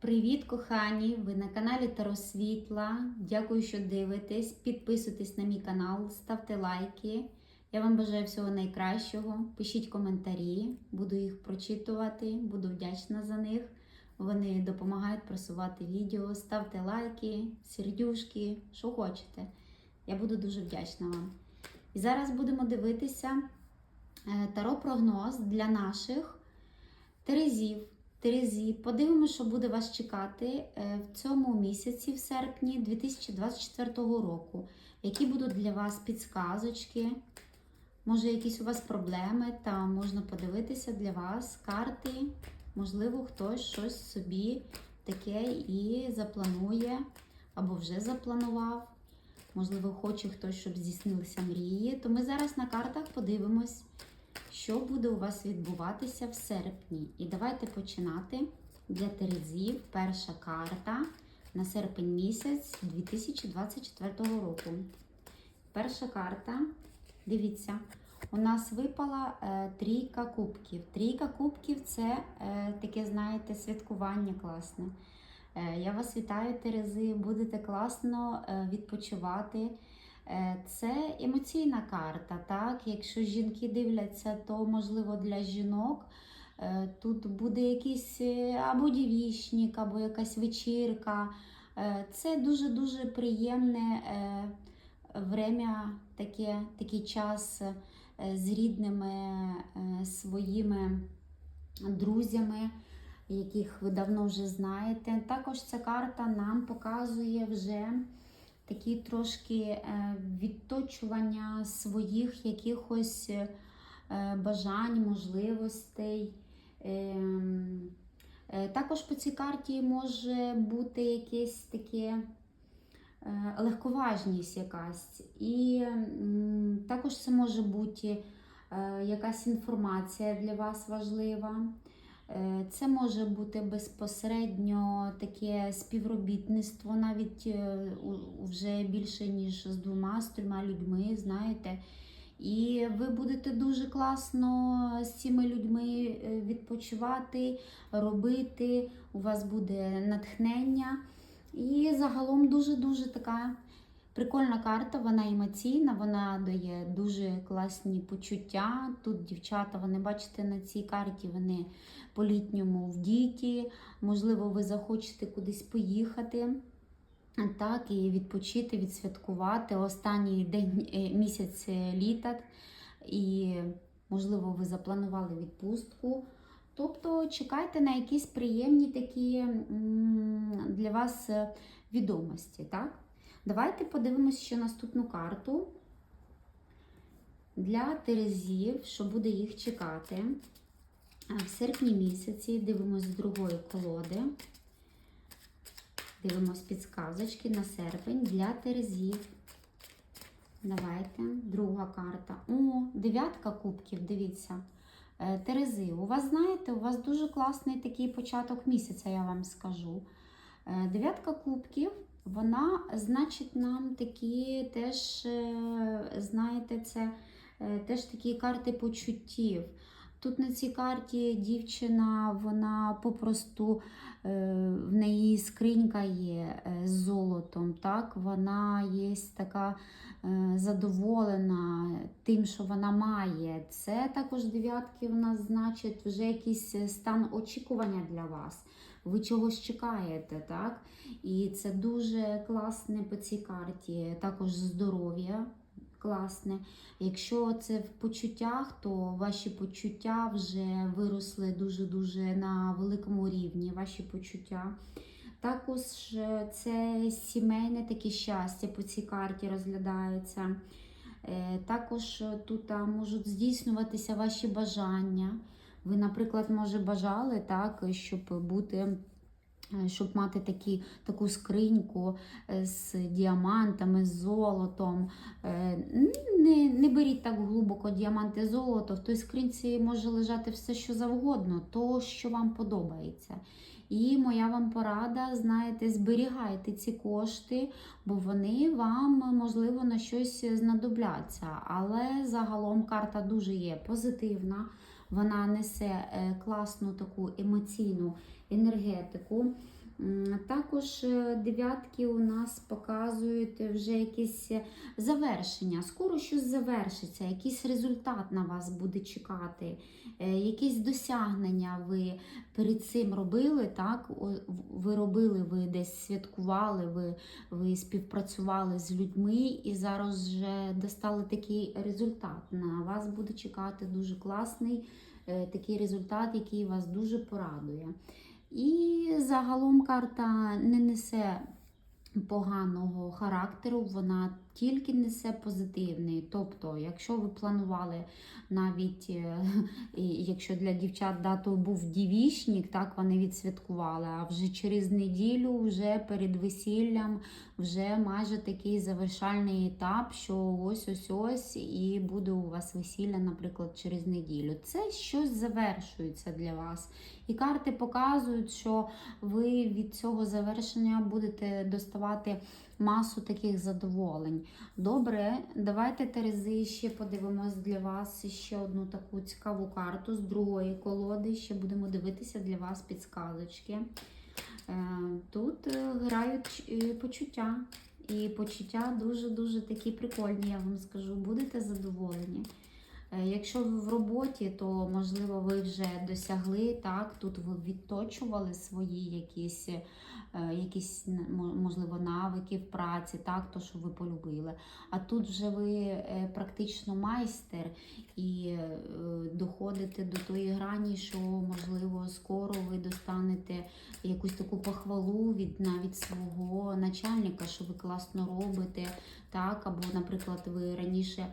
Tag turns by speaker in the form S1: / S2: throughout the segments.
S1: Привіт, кохані! Ви на каналі Таро Світла. Дякую, що дивитесь. Підписуйтесь на мій канал, ставте лайки. Я вам бажаю всього найкращого. Пишіть коментарі, буду їх прочитувати, буду вдячна за них. Вони допомагають просувати відео. Ставте лайки, сердюшки, що хочете. Я буду дуже вдячна вам. І зараз будемо дивитися е, таро-прогноз для наших Терезів. Терезі, подивимося, що буде вас чекати е, в цьому місяці, в серпні 2024 року. Які будуть для вас підсказочки, може, якісь у вас проблеми, та можна подивитися для вас карти. Можливо, хтось щось собі таке і запланує, або вже запланував. Можливо, хоче хтось, щоб здійснилися мрії. То ми зараз на картах подивимось, що буде у вас відбуватися в серпні. І давайте починати для Терезів. Перша карта на серпень місяць 2024 року. Перша карта, дивіться, у нас випала е, трійка кубків. Трійка кубків це е, таке, знаєте, святкування класне. Е, я вас вітаю, Терези, будете класно е, відпочивати. Е, Це емоційна карта. так? Якщо жінки дивляться, то можливо для жінок е, тут буде якийсь е, або дівічник, або якась вечірка. Це дуже-дуже приємне время, таке, такий час з рідними своїми друзями, яких ви давно вже знаєте. Також ця карта нам показує вже такі трошки е, відточування своїх якихось е, бажань, можливостей. Ем, е, Також по цій карті може бути якесь таке легковажність якась. І також це може бути якась інформація для вас важлива. Е, Це може бути безпосередньо таке співробітництво, навіть е, вже більше ніж з двома, з трьома людьми, знаєте. І ви будете дуже класно з цими людьми е, відпочивати, робити. У вас буде натхнення. І загалом дуже-дуже така прикольна карта, вона емоційна, вона дає дуже класні почуття. Тут дівчата, вони бачите на цій карті, вони по-літньому в діті. Можливо, ви захочете кудись поїхати. Так, і відпочити, відсвяткувати останній день е, місяць е, літа, і, можливо, ви запланували відпустку. Тобто чекайте на якісь приємні такі для вас е, відомості. Так? Давайте подивимося ще наступну карту для Терезів, що буде їх чекати. В серпні місяці дивимось з другої колоди. Дивимось підсказочки на серпень для Терезів. Давайте, друга карта. О, дев'ятка кубків, дивіться. Е, Терези, у вас, знаєте, у вас дуже класний такий початок місяця, я вам скажу. Е, Дев'ятка кубків, вона значить нам такі теж, е, знаєте, це е, теж такі карти почуттів. Тут на цій карті дівчина, вона попросту е, в неї скринька є з золотом. Так? Вона є така задоволена тим, що вона має. Це також дев'ятки у нас значить вже якийсь стан очікування для вас. Ви чогось чекаєте, так? І це дуже класне по цій карті. Також здоров'я класне. Якщо це в почуттях, то ваші почуття вже виросли дуже-дуже на великому рівні. Ваші почуття. Також е, це сімейне таке щастя по цій карті розглядається. Е, Також е, тут можуть здійснюватися ваші бажання. Ви, наприклад, може бажали так, щоб бути. е, Щоб мати такі, таку скриньку е, з діамантами, з золотом. Е, Не, не беріть так глибоко діаманти золото. В той скринці може лежати все, що завгодно, то, що вам подобається. І моя вам порада, знаєте, зберігайте ці кошти, бо вони вам, можливо, на щось знадобляться. Але загалом карта дуже є позитивна. Вона несе е, класну таку емоційну енергетику. Також е, дев'ятки у нас показують вже якісь завершення. Скоро щось завершиться, якийсь результат на вас буде чекати, е, якісь досягнення ви перед цим робили. так? Ви робили, ви десь святкували, ви, ви співпрацювали з людьми і зараз вже достали такий результат. На вас буде чекати дуже класний е, такий результат, який вас дуже порадує. І загалом карта не несе поганого характеру, вона тільки несе позитивний. Тобто, якщо ви планували навіть, е, якщо для дівчат датою був дівішник, так вони відсвяткували, а вже через неділю, вже перед весіллям, вже майже такий завершальний етап, що ось ось ось і буде у вас весілля, наприклад, через неділю. Це щось завершується для вас. І карти показують, що ви від цього завершення будете доставати масу таких задоволень. Добре, давайте Терези ще подивимось для вас ще одну таку цікаву карту з другої колоди. Ще будемо дивитися для вас підсказочки. Е, Тут е, грають е, почуття. І почуття дуже-дуже такі прикольні, я вам скажу. Будете задоволені. Е, Якщо ви в роботі, то можливо ви вже досягли так. Тут ви відточували свої якісь, е, якісь можливо навики в праці, так, то що ви полюбили. А тут вже ви е, практично майстер і доходите до тої грані, що можливо скоро ви достанете якусь таку похвалу від навіть свого начальника, що ви класно робите, так, або, наприклад, ви раніше.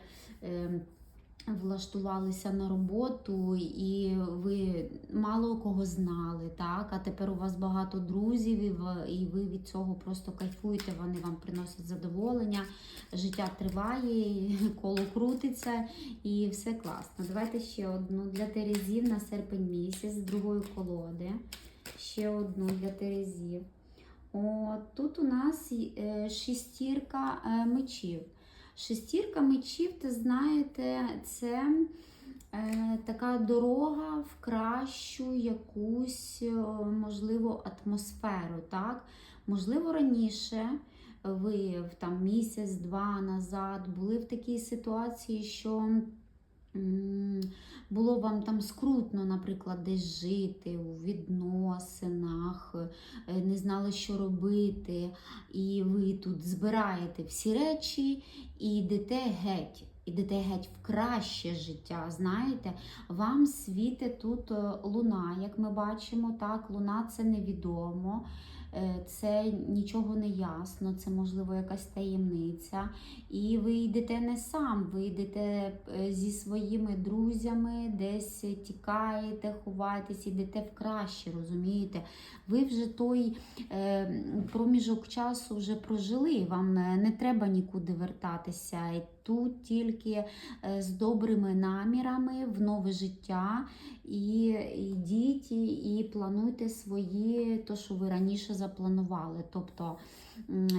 S1: Влаштувалися на роботу, і ви мало кого знали, так? А тепер у вас багато друзів, і ви, від цього просто кайфуєте, вони вам приносять задоволення, життя триває, коло крутиться і все класно. Давайте ще одну для Терезів на серпень місяць з другої колоди. Ще одну для Терезів. О, тут у нас е, шестірка е, мечів. Шестірка мечів, ти знаєте, це е, така дорога в кращу якусь, е, можливо, атмосферу. Так? Можливо, раніше ви там місяць-два назад були в такій ситуації, що було вам там скрутно, наприклад, десь жити у відносинах, е, не знали, що робити, і ви тут збираєте всі речі і йдете геть. Ідете геть в краще життя, знаєте, вам світить тут е, луна, як ми бачимо, так, луна це невідомо, це нічого не ясно, це можливо якась таємниця. І ви йдете не сам, ви йдете е, зі своїми друзями, десь тікаєте, ховаєтесь, йдете в краще, розумієте? Ви вже той е, проміжок часу вже прожили, вам е, не треба нікуди вертатися. Тут тільки е, з добрими намірами в нове життя. І йдіть і, плануйте свої, то, що ви раніше запланували. Тобто,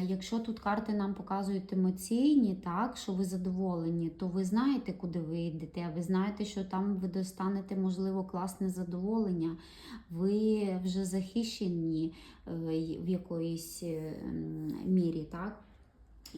S1: якщо тут карти нам показують емоційні, так, що ви задоволені, то ви знаєте, куди ви йдете, ви знаєте, що там ви достанете, можливо, класне задоволення, ви вже захищені е, в якоїсь е, мірі, так?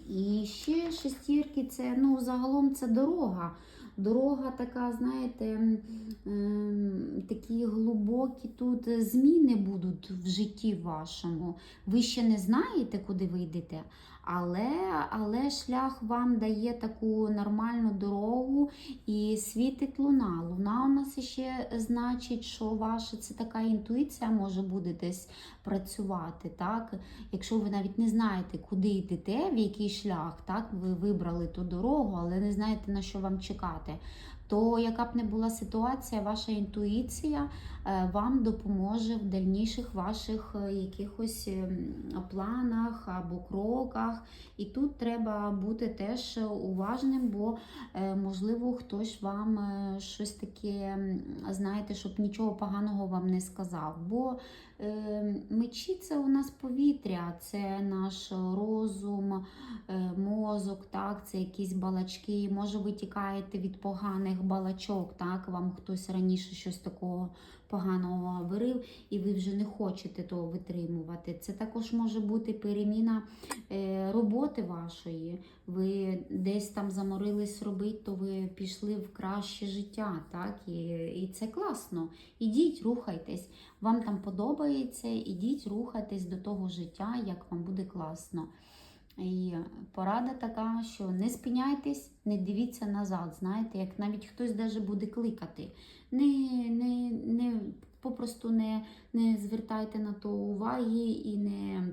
S1: І ще шестірки це ну, загалом це дорога. Дорога така, знаєте, ем, такі глибокі тут зміни будуть в житті вашому. Ви ще не знаєте, куди ви йдете, але, але шлях вам дає таку нормальну дорогу і світить луна. Луна у нас ще значить, що ваша це така інтуїція може буде десь працювати. Так? Якщо ви навіть не знаєте, куди йдете, в який шлях, так? ви вибрали ту дорогу, але не знаєте, на що вам чекати, то яка б не була ситуація, ваша інтуїція вам допоможе в дальніших ваших е, якихось ем, планах або кроках. І тут треба бути теж уважним, бо е, можливо хтось вам е, щось таке, знаєте, щоб нічого поганого вам не сказав. Бо е, мечі це у нас повітря, це наш розум, е, мозок, так, це якісь балачки. Може, ви тікаєте від поганих балачок, так, вам хтось раніше щось такого поганого говорив, і ви вже не хочете того витримувати. Це також може бути переміна е, роботи вашої. Ви десь там заморились робити, то ви пішли в краще життя. так? І, і це класно. Ідіть, рухайтесь. Вам там подобається, ідіть, рухайтесь до того життя, як вам буде класно. І порада така, що не спиняйтесь, не дивіться назад. Знаєте, як навіть хтось даже буде кликати. Не, не, не, попросту не, не звертайте на то уваги і не,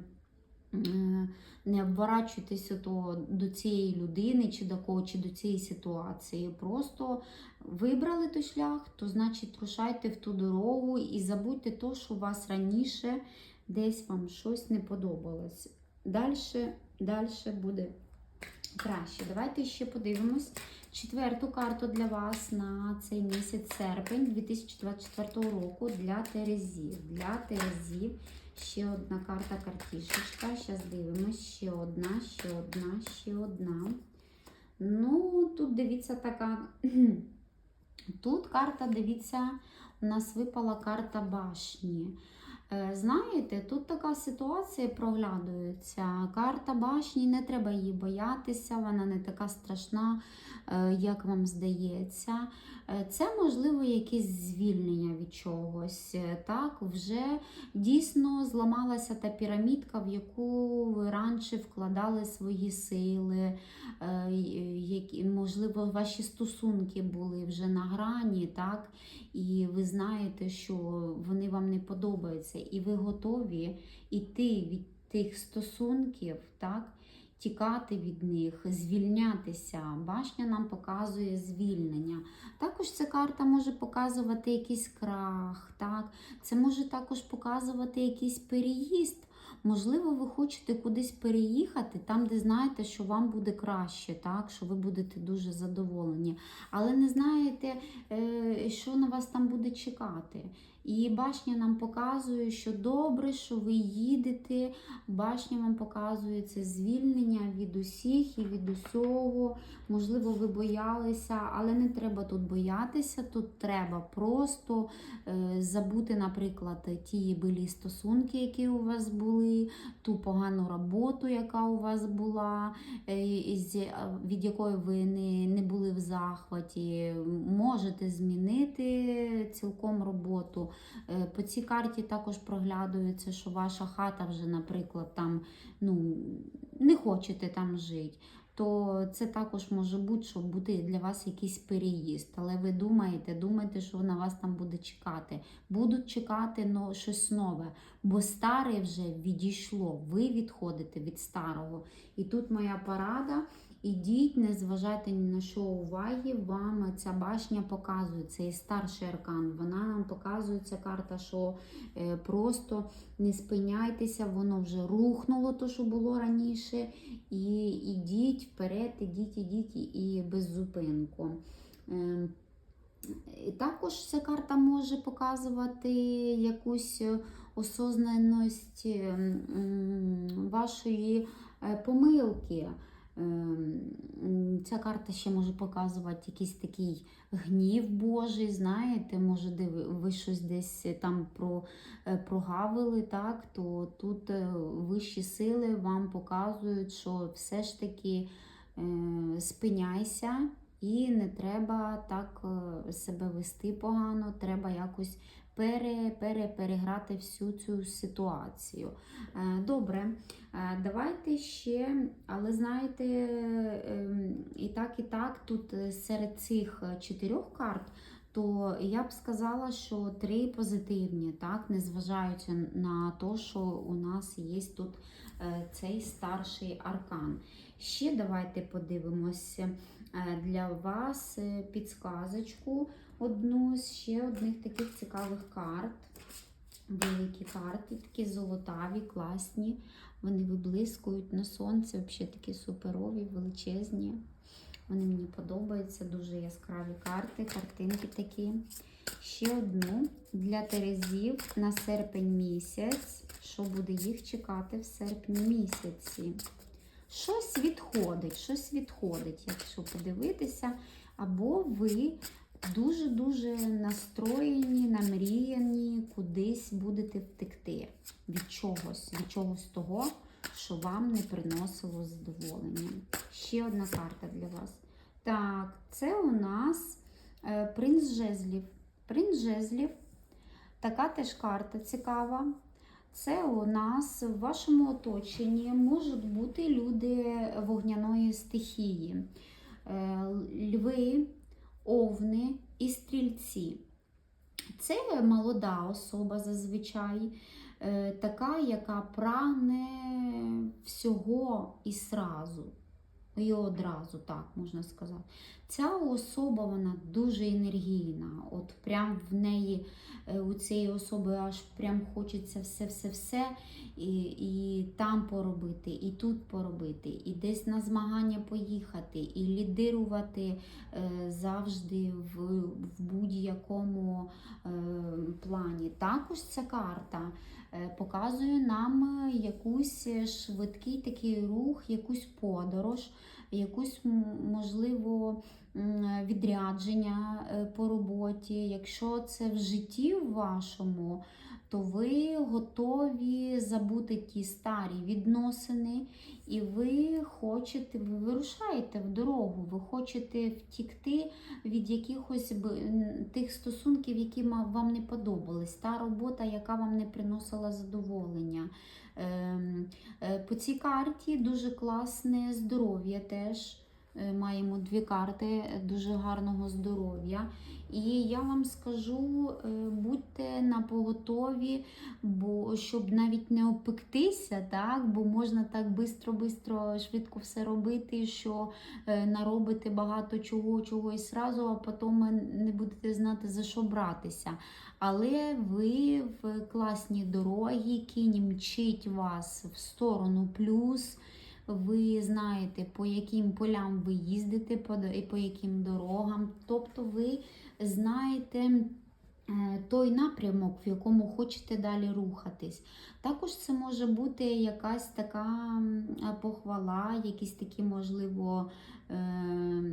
S1: не обворачуйтеся то до цієї людини, чи до кого, чи до цієї ситуації. Просто вибрали той шлях, то значить рушайте в ту дорогу і забудьте то, що у вас раніше десь вам щось не подобалось. Далі, далі буде краще. Давайте ще подивимось четверту карту для вас на цей місяць серпень 2024 року для Терезів. Для Терезів ще одна карта картішечка. Зараз дивимось. Ще одна, ще одна, ще одна. Ну, тут дивіться така. Тут карта, дивіться, у нас випала карта башні. Е, Знаєте, тут така ситуація проглядується. Карта башні, не треба її боятися, вона не така страшна, е, як вам здається. Е, Це, можливо, якесь звільнення від чогось. Так, вже дійсно зламалася та пірамідка, в яку ви раніше вкладали свої сили. які, Можливо, ваші стосунки були вже на грані, так? і ви знаєте, що вони вам не подобаються, і ви готові йти від тих стосунків, так? тікати від них, звільнятися. Башня нам показує звільнення. Також ця карта може показувати якийсь крах, так? це може також показувати якийсь переїзд. Можливо, ви хочете кудись переїхати, там, де знаєте, що вам буде краще, так? що ви будете дуже задоволені. Але не знаєте, е, що на вас там буде чекати. І башня нам показує, що добре, що ви їдете. Башня вам показує це звільнення від усіх і від усього. Можливо, ви боялися, але не треба тут боятися. Тут треба просто е, забути, наприклад, ті білі стосунки, які у вас були, ту погану роботу, яка у вас була, е, із- від якої ви не були в захваті. Можете змінити цілком роботу. Е, По цій карті також проглядується, що ваша хата вже, наприклад, там ну, не хочете там жити. То це також може бути, що буде для вас якийсь переїзд. Але ви думаєте, думаєте, що на вас там буде чекати. Будуть чекати но, щось нове, бо старе вже відійшло. Ви відходите від старого. І тут моя порада. Ідіть, не зважайте ні на що уваги, вам ця башня показує, цей старший аркан. Вона нам показує ця карта, що е, просто не спиняйтеся, воно вже рухнуло, то, що було раніше. І ідіть вперед, ідіть, ідіть і без зупинку. Е, і Також ця карта може показувати якусь осознаність вашої е, помилки. Ем, Ця карта ще може показувати якийсь такий гнів Божий, знаєте, може, де ви, щось десь там е, прогавили, так, то тут е, вищі сили вам показують, що все ж таки е, спиняйся і не треба так себе вести погано, треба якось пере, пере, переграти всю цю ситуацію. Е, Добре, е, давайте ще, але знаєте, ем, і так, і так, тут е, серед цих чотирьох карт. То я б сказала, що три позитивні, так, незважаючи на те, що у нас є тут цей старший аркан. Ще давайте подивимося для вас підсказочку одну з ще одних таких цікавих карт. Великі карти, такі золотаві, класні. Вони виблискують на сонці, взагалі такі суперові, величезні. Вони мені подобаються, дуже яскраві карти, картинки такі. Ще одну для Терезів на серпень місяць. Що буде їх чекати в серпні місяці? Щось відходить, щось відходить, якщо подивитися. Або ви дуже-дуже настроєні, намріяні, кудись будете втекти від чогось, від чогось того, що вам не приносило задоволення. Ще одна карта для вас. Так, це у нас е, принц жезлів. Принц жезлів, така теж карта цікава. Це у нас в вашому оточенні можуть бути люди вогняної стихії, Е, льви, овни і стрільці. Це молода особа зазвичай, е, така, яка прагне всього і сразу. І одразу, так можна сказати. Ця особа вона дуже енергійна. От прям в неї е, у цієї особи аж прям хочеться все-все-все і, і там поробити, і тут поробити, і десь на змагання поїхати, і лідирувати е, завжди в, в будь-якому е, плані. Також ця карта показує нам якийсь швидкий такий рух, якусь подорож, якусь можливо відрядження е, по роботі. Якщо це в житті вашому, то ви готові забути ті старі відносини, і ви хочете, ви вирушаєте в дорогу, ви хочете втікти від якихось тих стосунків, які вам не подобались, та робота, яка вам не приносила задоволення. Ем, е, По цій карті дуже класне здоров'я теж. Е, Маємо дві карти е, дуже гарного здоров'я. І я вам скажу, е, будьте на поготові, бо щоб навіть не опектися, так, бо можна так бистро-бистро, швидко все робити, що наробите багато чого, чого і сразу, а потім не будете знати за що братися. Але ви в класній дорогі, кінь мчить вас в сторону плюс. Ви знаєте, по яким полям ви їздите, по, яким дорогам. Тобто ви знаєте е, той напрямок, в якому хочете далі рухатись. Також це може бути якась така похвала, якісь такі, можливо, е,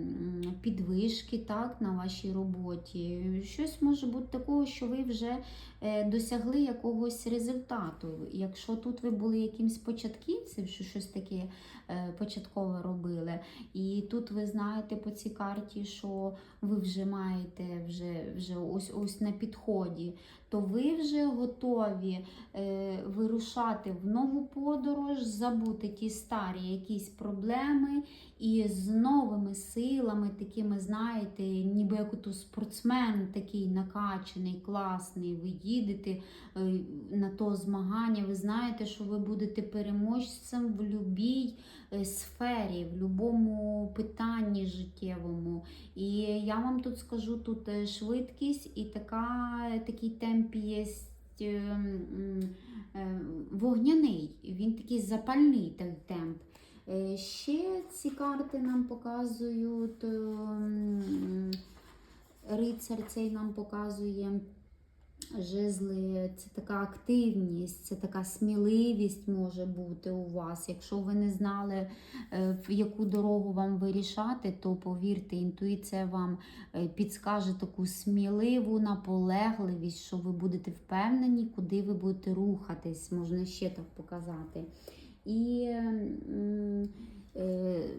S1: підвишки так, на вашій роботі. Щось може бути такого, що ви вже е, досягли якогось результату. Якщо тут ви були якимсь початківцем, що щось таке е, початкове робили, і тут ви знаєте по цій карті, що ви вже маєте вже, вже ось ось на підході, то ви вже готові е, вирушати в нову подорож, забути ті старі якісь проблеми і з новими силами, такими, знаєте, ніби як ото спортсмен такий накачаний, класний, ви їдете е, на то змагання, ви знаєте, що ви будете переможцем в будь-якій сфері, в будь-якому питанні життєвому. І я вам тут скажу, тут е, швидкість і така, такий темп є. е, е, Вогняний, він такий запальний той темп. Е, Ще ці карти нам показують, ем, рицар цей нам показує жезли, це така активність, це така сміливість може бути у вас. Якщо ви не знали, е, в яку дорогу вам вирішати, то повірте, інтуїція вам е, підскаже таку сміливу наполегливість, що ви будете впевнені, куди ви будете рухатись, можна ще так показати. І е,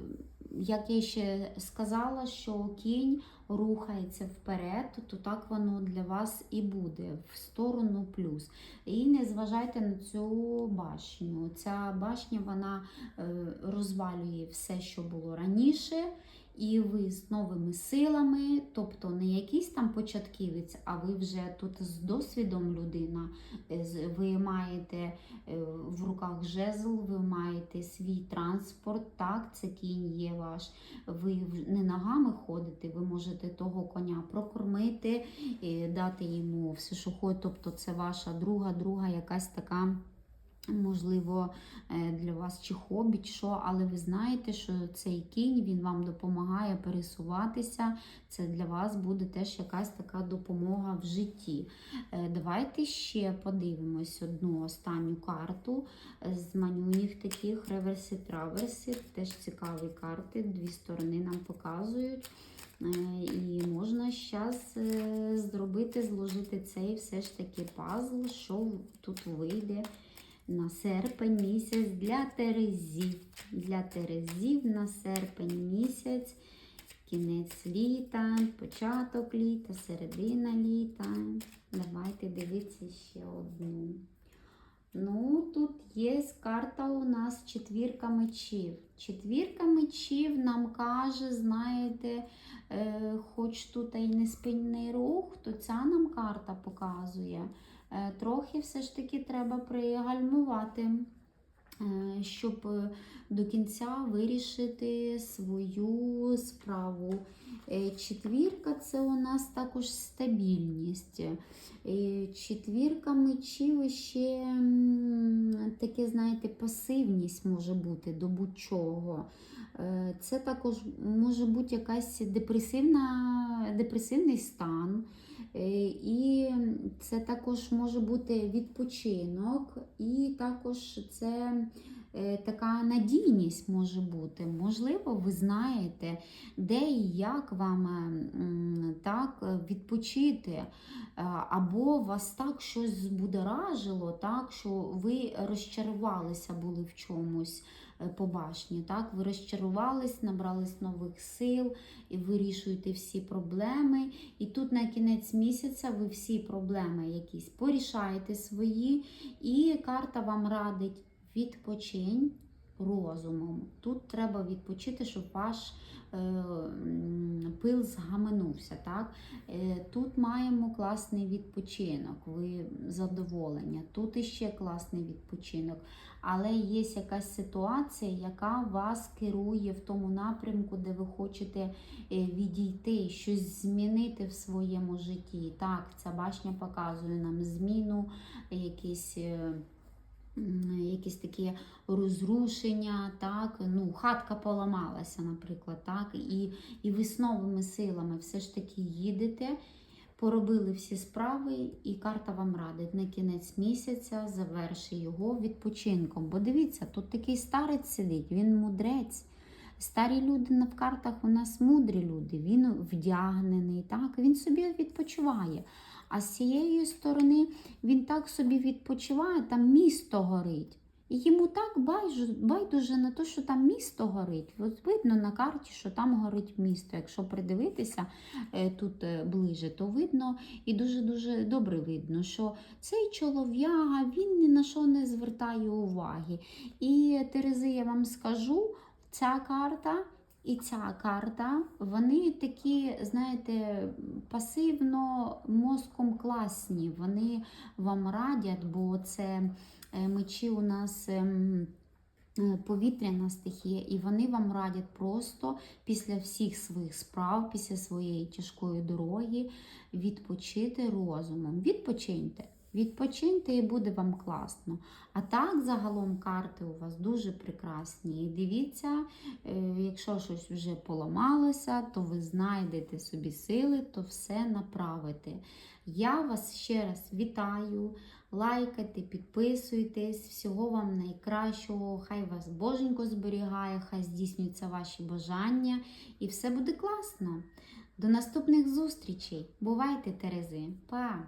S1: як я ще сказала, що кінь рухається вперед, то так воно для вас і буде в сторону плюс. І не зважайте на цю башню. Ця башня вона е, розвалює все, що було раніше. І ви з новими силами, тобто не якийсь там початківець, а ви вже тут з досвідом людина. Е, Ви маєте е, в руках жезл, ви маєте свій транспорт, так, це кінь є ваш. Ви не ногами ходите, ви можете того коня прокормити, дати йому все, що хоче. Тобто це ваша друга, друга якась така. Можливо, е, для вас чи хобі, чи що, але ви знаєте, що цей кінь він вам допомагає пересуватися. Це для вас буде теж якась така допомога в житті. Е, Давайте ще подивимось одну останню карту з манюніх таких реверси траверси. Теж цікаві карти. Дві сторони нам показують. Е, І можна зараз зробити, зложити цей все ж таки пазл, що тут вийде на серпень місяць для терезів. Для терезів на серпень місяць, кінець літа, початок літа, середина літа. Давайте дивитися ще одну. Ну, тут є карта у нас четвірка мечів. Четвірка мечів нам каже, знаєте, е, хоч тут і не спинний рух, то ця нам карта показує. Е, трохи все ж таки треба пригальмувати, е, щоб до кінця вирішити свою справу. Е, Четвірка це у нас також стабільність. Четвірка мечів ще таке, знаєте, пасивність може бути до будь-чого. Це також може бути якась депресивна, депресивний стан. Е, І це також може бути відпочинок, і також це е, така надійність може бути. Можливо, ви знаєте, де і як вам так відпочити, Е, або вас так щось збудоражило, так, що ви розчарувалися були в чомусь по башні. Так? Ви розчарувались, набрались нових сил і вирішуєте всі проблеми. І тут на кінець місяця ви всі проблеми якісь порішаєте свої, і карта вам радить відпочинь розумом. Тут треба відпочити, щоб ваш е, пил згаменувся. Так? Е, Тут маємо класний відпочинок, ви задоволення. Тут іще класний відпочинок. Але є якась ситуація, яка вас керує в тому напрямку, де ви хочете е, відійти, щось змінити в своєму житті. Так, ця башня показує нам зміну, якісь. Якісь такі розрушення, так, ну, хатка поламалася, наприклад, так, і, і ви силами все ж таки їдете, поробили всі справи, і карта вам радить на кінець місяця заверши його відпочинком. Бо дивіться, тут такий старець сидить, він мудрець. Старі люди на- картах у нас мудрі люди, він вдягнений, так, він собі відпочиває. А з цієї сторони він так собі відпочиває, там місто горить. І йому так байдуже, на те, що там місто горить. От видно на карті, що там горить місто. Якщо придивитися е, тут е, ближе, то видно і дуже-дуже добре видно, що цей чолов'яга він ні на що не звертає уваги. І Терези, я вам скажу, ця карта. І ця карта, вони такі, знаєте, пасивно мозком класні. Вони вам радять, бо це е, мечі у нас. ем, е, Повітряна стихія, і вони вам радять просто після всіх своїх справ, після своєї тяжкої дороги відпочити розумом. Відпочиньте. Відпочиньте і буде вам класно. А так, загалом, карти у вас дуже прекрасні. І дивіться, е, якщо щось вже поламалося, то ви знайдете собі сили, то все направите. Я вас ще раз вітаю. Лайкайте, підписуйтесь, всього вам найкращого. Хай вас Боженько зберігає, хай здійснюються ваші бажання, і все буде класно. До наступних зустрічей. Бувайте, Терези! Па!